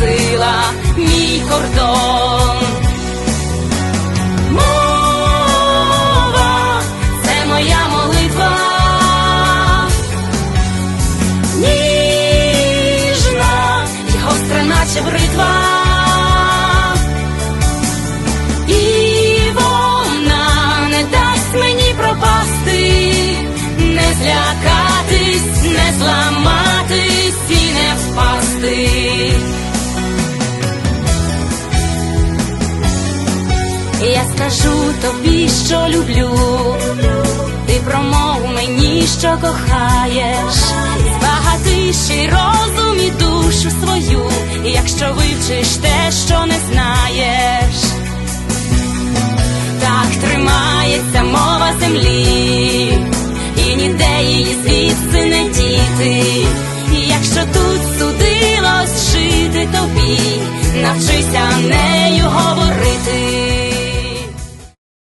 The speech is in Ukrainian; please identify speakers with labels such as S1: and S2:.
S1: сила, мій кордон. Мова це моя молитва, ніжна й гостра, наче бритва. Злякатись не зламати що люблю. Ти промов мені, що кохаєш, збагати ще й розум і душу свою, якщо вивчиш те, що не знаєш. Так тримається мова землі, і ніде її звідси не діти. І якщо тут судилось жити тобі, навчися не